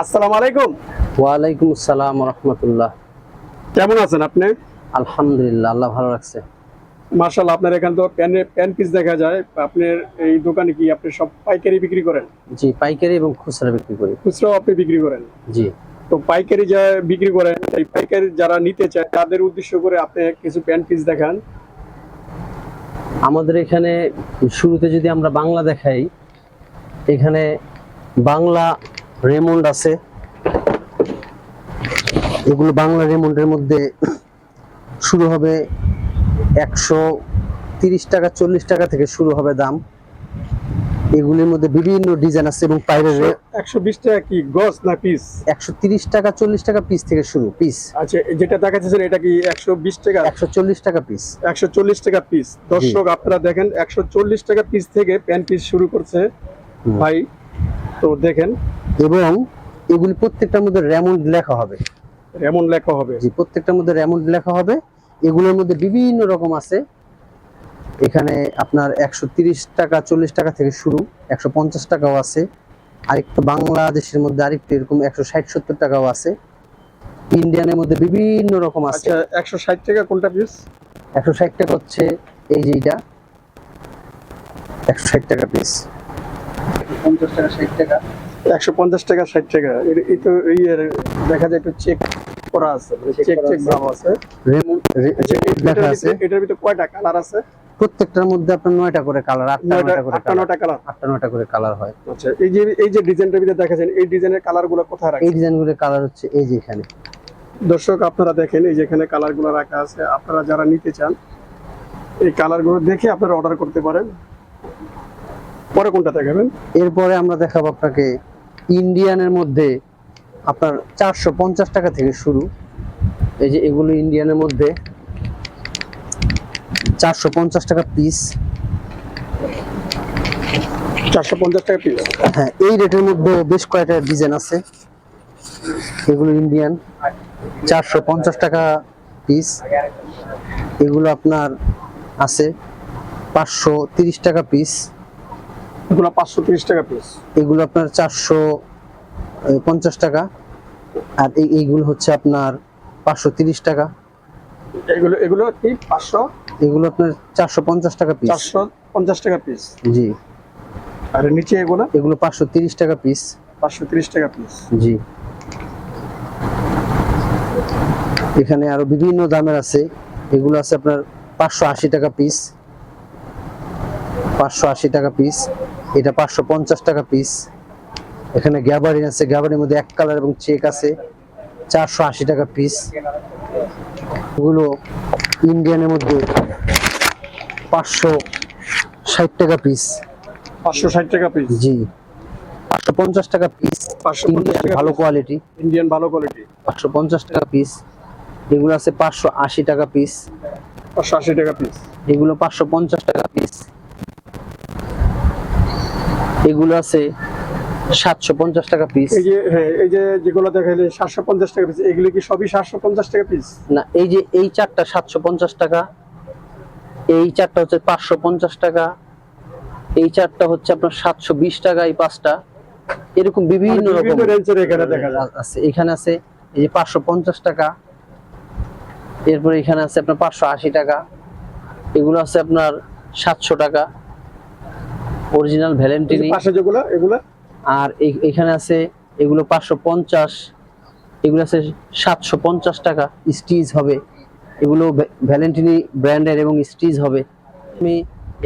আসসালামু আলাইকুম। ওয়ালাইকুম আসসালাম রহমতুল্লাহ। কেমন আছেন আপনি? আলহামদুলিল্লাহ আল্লাহ ভালো রাখছে। মার্শাল আপনার এখানে তো প্যান প্যান পিস দেখা যায়। আপনার এই দোকানে কি আপনি সব পাইকারি বিক্রি করেন? জি পাইকারি এবং খুচরা বিক্রি করি। খুচরাও আপনি বিক্রি করেন? জি। তো পাইকারি যা বিক্রি করেন এই পাইকারি যারা নিতে চায় তাদের উদ্দেশ্য করে আপনি কিছু প্যান পিস দেখান। আমাদের এখানে শুরুতে যদি আমরা বাংলা দেখাই এখানে বাংলা রেমন্ড আছে। এগুলো বাংলা রেমন্ডের মধ্যে শুরু হবে একশো তিরিশ টাকা চল্লিশ টাকা থেকে শুরু হবে দাম। এগুলির মধ্যে বিভিন্ন ডিজাইন আছে এবং পাইরের একশো বিশ টাকা কি গস না পিস একশো তিরিশ টাকা চল্লিশ টাকা পিস থেকে শুরু পিস আচ্ছা যেটা দেখাচ্ছেন এটা কি একশো বিশ টাকা? একশো চল্লিশ টাকা পিস একশো চল্লিশ টাকা পিস দর্শক আপনারা দেখেন একশো চল্লিশ টাকা পিস থেকে প্যান্ট পিস শুরু করছে ভাই। তো দেখেন। এবং এগুলি প্রত্যেকটার মধ্যে র্যামন্ড লেখা হবে। এমন লেখা হবে। জি প্রত্যেকটার মধ্যে র্যামন্ড লেখা হবে। এগুলোর মধ্যে বিভিন্ন রকম আছে। এখানে আপনার একশো টাকা চল্লিশ টাকা থেকে শুরু একশো পঞ্চাশ টাকাও আছে। আরেকটু বাংলাদেশের মধ্যে আরেকটু এরকম একশো ষাট সত্তর টাকাও আছে। ইন্ডিয়ানের মধ্যে বিভিন্ন রকম আছে। আচ্ছা একশো ষাট টাকা কোনটা পিস একশো ষাট টাকা হচ্ছে এই যে এইটা। একশো ষাট টাকা পিস পঞ্চাশ টাকা ষাট টাকা। একশো পঞ্চাশ টাকা ষাট টাকা। এর- এই তো এই দেখা যায় একটু চেক করা আছে চেক চেক আছে। দাম আছে। এই- এটার আছে ভিতরে- এটার ভিতরে কয়টা কালার আছে? প্রত্যেকটার মধ্যে আপনার নয়টা করে কালার আটটা নয়টা করে আটটা কালার নয়টা কালার আটটা নয়টা করে কালার হয়। আচ্ছা এই যে এই যে ডিজাইনটার ভিতরে দেখাচ্ছেন এই ডিজাইনের কালারগুলো কোথায় এই রাখেন ডিজাইনগুলোর কালার হচ্ছে এই যে এখানে। দর্শক আপনারা দেখেন এই যেখানে কালারগুলো রাখা আছে। আপনারা যারা নিতে চান এই কালারগুলো দেখে আপনারা অর্ডার করতে পারেন। পরে কোনটা দেখাবেন? এরপরে আমরা দেখাবো আপনাকে ইন্ডিয়ানের মধ্যে আপনার চারশো পঞ্চাশ টাকা থেকে শুরু। এই যে এগুলো ইন্ডিয়ানের মধ্যে চারশো পঞ্চাশ টাকা পিস চারশো পঞ্চাশ টাকা পিস হ্যাঁ এই রেটের মধ্যে বেশ কয়েকটা ডিজাইন আছে। এগুলো ইন্ডিয়ান। চারশো পঞ্চাশ টাকা পিস এগুলো আপনার আছে পাঁচশো তিরিশ টাকা পিস এগুলো পাঁচশো তিরিশ টাকা পিস এগুলো আপনার চারশো পঞ্চাশ টাকা। আর এই এইগুলো হচ্ছে আপনার পাঁচশো তিরিশ টাকা। এগুলো এগুলো কি? পাঁচশো? এগুলো আপনার চারশো পঞ্চাশ টাকা পিস চারশো পঞ্চাশ টাকা পিস জি। আর নিচে এগুলো? এগুলো পাঁচশো তিরিশ টাকা পিস পাঁচশো তিরিশ টাকা পিস জি। এখানে আরও বিভিন্ন দামের আছে। এগুলো আছে আপনার পাঁচশো আশি টাকা পিস পাঁচশো আশি টাকা পিস এটা পাঁচশো পঞ্চাশ টাকা পিস এখানে গ্যাবারিন আছে গ্যাবারিনের মধ্যে এক কালার এবং চেক আছে চারশো আশি টাকা পিস এগুলো ইন্ডিয়ানের মধ্যে পাঁচশো ষাট টাকা পিস পাঁচশো ষাট টাকা পিস জি। পাঁচশো পঞ্চাশ টাকা পিস পাঁচশো পঞ্চাশ ভালো কোয়ালিটি ইন্ডিয়ান ভালো কোয়ালিটি পাঁচশো পঞ্চাশ টাকা পিস এগুলো আছে পাঁচশো আশি টাকা পিস পাঁচশো আশি টাকা পিস এগুলো পাঁচশো পঞ্চাশ টাকা পিস এগুলো আছে সাতশো পঞ্চাশ টাকা পিস এই যে হ্যাঁ এই যে যেগুলো দেখাইলে সাতশো পঞ্চাশ টাকা পিস এগুলো কি সবই সাতশো পঞ্চাশ টাকা পিস না এই যে এই চারটা সাতশো পঞ্চাশ টাকা এই চারটা হচ্ছে পাঁচশো পঞ্চাশ টাকা এই চারটা হচ্ছে আপনার সাতশো বিশ টাকা এই পাঁচটা। এরকম বিভিন্ন রকম আছে এখানে আছে এই যে পাঁচশো পঞ্চাশ টাকা এরপরে এখানে আছে আপনার পাঁচশো আশি টাকা এগুলো আছে আপনার সাতশো টাকা। অরিজিনাল ভ্যালেন্টিনি পাশে যেগুলো এগুলো? আর এখানে আছে এগুলো পাঁচশো পঞ্চাশ এগুলো আছে সাতশো পঞ্চাশ টাকা স্টিচ হবে। এগুলো ভ্যালেন্টিনি ব্র্যান্ডের এবং স্টিচ হবে। আমি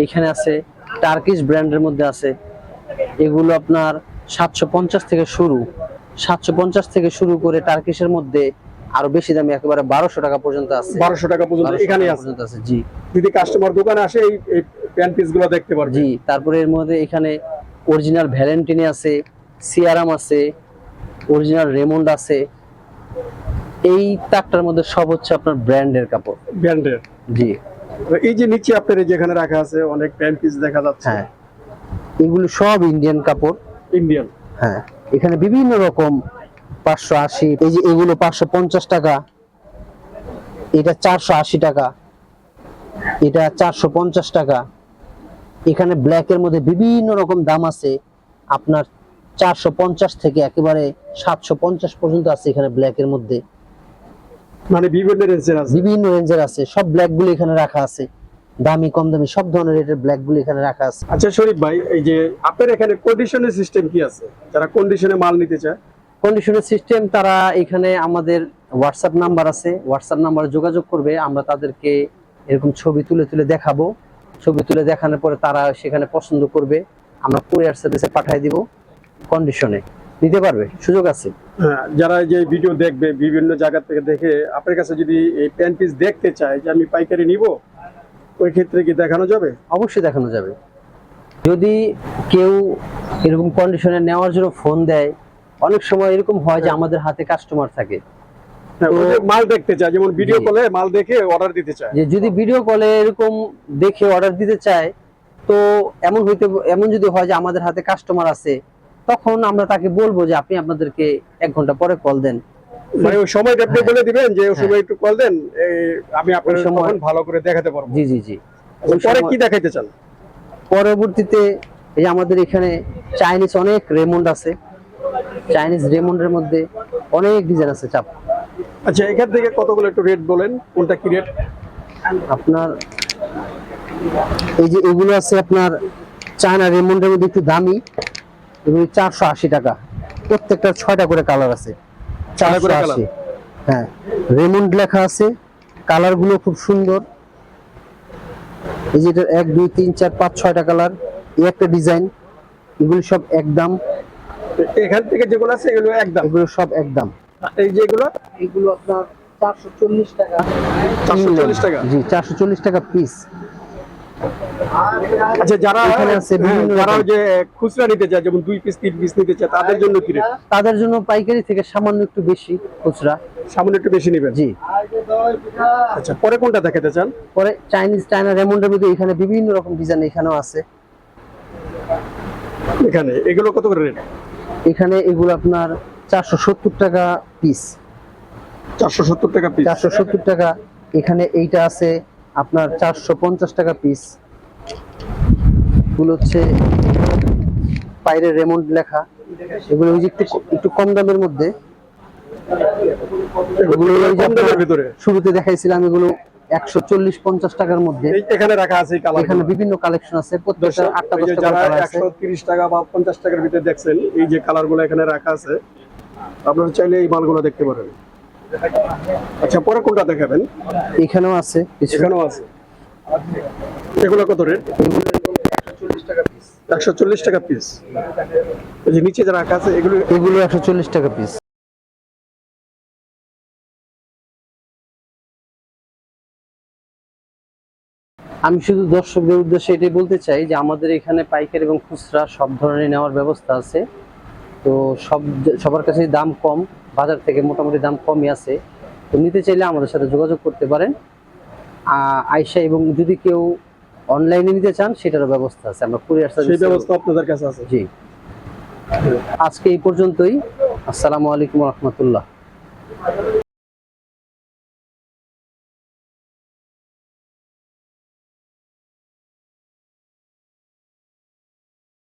এখানে আছে টার্কিশ ব্র্যান্ডের মধ্যে আছে। এগুলো আপনার সাতশো পঞ্চাশ থেকে শুরু। সাতশো পঞ্চাশ থেকে শুরু করে টার্কিশের মধ্যে আরও বেশি দামি একেবারে বারোশো টাকা পর্যন্ত আছে। বারোশো টাকা পর্যন্ত এখানে আছে। পর্যন্ত আছে জি। যদি কাস্টমার দোকানে আসে এই প্যান্ট পিসগুলো দেখতে পারবে। জি তারপরে এর মধ্যে এখানে অরিজিনাল ভ্যালেন্টিনি আছে সিয়ারাম আছে অরিজিনাল রেমন্ড আছে। এই তাকটার মধ্যে সব হচ্ছে আপনার ব্র্যান্ডের কাপড়। ব্র্যান্ডের জি। এই যে নিচে আপনার যেখানে রাখা আছে অনেক প্যান্ট পিস দেখা যাচ্ছে। হ্যাঁ। এগুলো সব ইন্ডিয়ান কাপড়। ইন্ডিয়ান হ্যাঁ। এখানে বিভিন্ন রকম পাঁচশো আশি এই যে এগুলো পাঁচশো পঞ্চাশ টাকা। এটা চারশো আশি টাকা। এটা চারশো পঞ্চাশ টাকা। এখানে ব্ল্যাকের মধ্যে বিভিন্ন রকম দাম আছে। আপনার চারশো পঞ্চাশ থেকে একেবারে সাতশো পঞ্চাশ পর্যন্ত আছে এখানে ব্ল্যাকের মধ্যে। মানে বিভিন্ন রেঞ্জের আছে। বিভিন্ন রেঞ্জের আছে। সব ব্ল্যাকগুলো এখানে রাখা আছে। দামি কম দামি সব ধরনের রেটের ব্ল্যাকগুলো এখানে রাখা আছে। আচ্ছা শরীফ ভাই এই যে আপনার এখানে কন্ডিশনের সিস্টেম কি আছে? যারা কন্ডিশনে মাল নিতে চায়। কন্ডিশনের সিস্টেম তারা এখানে আমাদের হোয়াটসঅ্যাপ নাম্বার আছে। হোয়াটসঅ্যাপ নাম্বারে যোগাযোগ করবে। আমরা তাদেরকে এরকম ছবি তুলে তুলে দেখাবো। ছবি তুলে দেখানোর পরে তারা সেখানে পছন্দ করবে আমরা কুরিয়ার সার্ভিসে পাঠিয়ে দিব কন্ডিশনে নিতে পারবে সুযোগ আছে। হ্যাঁ যারা যে ভিডিও দেখবে বিভিন্ন জায়গা থেকে দেখে আপনার কাছে যদি এই প্যান্ট পিস দেখতে চায় যে আমি পাইকারি নিব ওই ক্ষেত্রে কি দেখানো যাবে? অবশ্যই দেখানো যাবে। যদি কেউ এরকম কন্ডিশনে নেওয়ার জন্য ফোন দেয় অনেক সময় এরকম হয় যে আমাদের হাতে কাস্টমার থাকে। হ্যাঁ, মাল দেখতে চায় যেমন ভিডিও। কলে মাল দেখে অর্ডার দিতে চায়। যে যদি ভিডিও কলে এরকম দেখে অর্ডার দিতে চায় তো এমন হইতে এমন যদি হয় যে আমাদের হাতে কাস্টমার আছে তখন আমরা তাকে বলব যে আপনি আপনাদেরকে এক ঘণ্টা পরে কল দেন। মানে ওই সময়টা আপনি হ্যাঁ। বলে দিবেন যে ওই হ্যাঁ। সময় একটু কল দেন আমি আপনার সময়- ভালো করে দেখাতে পারব। জি জি জি। আচ্ছা, পরে কি দেখাইতে চান? পরবর্তীতে এই আমাদের এখানে চাইনিজ অনেক রেমন্ড আছে। চাইনিজ রেমন্ডের মধ্যে অনেক ডিজাইন আছে চাপ। আচ্ছা এখান থেকে কতগুলো একটু রেট বলেন কোনটা কি রেট আপনার এই যে এগুলো আছে আপনার চায়না রেমন্ডের মধ্যে একটু দামি এগুলো চারশো আশি টাকা। প্রত্যেকটা ছয়টা করে কালার আছে। চারশো আশি। হ্যাঁ রেমন্ড লেখা আছে কালারগুলো খুব সুন্দর। এই যে এক দুই তিন চার পাঁচ ছয়টা কালার এই একটা ডিজাইন এগুলো সব একদম। এখান থেকে যেগুলো আছে এগুলো একদম? এগুলো সব একদম। এই যেগুলো এগুলো? আপনার চারশো চল্লিশ টাকা। চারশো চল্লিশ টাকা? জি চারশো চল্লিশ টাকা পিস আচ্ছা যারা এখানে আছে হ্যাঁ, বিভিন্ন যারা যে খুচরা নিতে চায় যেমন দুই পিস তিন পিস নিতে চায় তাদের জন্য কি তাদের জন্য পাইকারি থেকে সামান্য একটু বেশি খুচরা। সামনে একটু বেশি নেবেন? জি। আচ্ছা পরে কোনটা দেখাতে চান? পরে চাইনিজ চায়না রেমন্ডের মধ্যে এখানে বিভিন্ন রকম ডিজাইন এখানেও আছে। এখানে এগুলো কত করে রেট এখানে এগুলো আপনার চারশো সত্তর টাকা পিস চারশো সত্তর টাকা পিস চারশো সত্তর টাকা। এখানে এইটা আছে আপনার চারশো পঞ্চাশ টাকা পিস এগুলো হচ্ছে বাইরে রেমন্ড লেখা। এগুলো ওই যে একটু একটু কম দামের মধ্যে। এগুলো কম দামের ভিতরে। শুরুতে দেখাইছিলাম এগুলো একশো চল্লিশ পঞ্চাশ টাকার মধ্যে। এখানে রাখা আছে কালার এখানে বিভিন্ন কালেকশন আছে। প্রত্যেকটা আটটা দশটা টাকা বা পঞ্চাশ টাকার ভিতরে দেখছেন এই যে কালারগুলো এখানে রাখা আছে আপনারা চাইলে এই মালগুলো দেখতে পারেন। আচ্ছা পরে কোনটা দেখাবেন? এখানেও আছে এখানেও আছে। এগুলো কত রেট? একশো চল্লিশ টাকা পিস যে নিচে যারা রাখা আছে এগুলো এগুলো একশো চল্লিশ টাকা পিস আমি শুধু দর্শকদের উদ্দেশ্যে এটাই বলতে চাই যে আমাদের এখানে পাইকারি এবং খুচরা সব ধরনের নেওয়ার ব্যবস্থা আছে। তো সব সবার কাছে দাম কম বাজার থেকে মোটামুটি দাম কমই আছে। তো নিতে চাইলে আমাদের সাথে যোগাযোগ করতে পারেন। আয়সা এবং যদি কেউ অনলাইনে নিতে চান সেটারও ব্যবস্থা আছে। আমরা কুরিয়ার সার্ভিস ব্যবস্থা আপনাদের কাছে আছে। জি। আজকে এই পর্যন্তই। আসসালামু আলাইকুম রহমতুল্লাহ।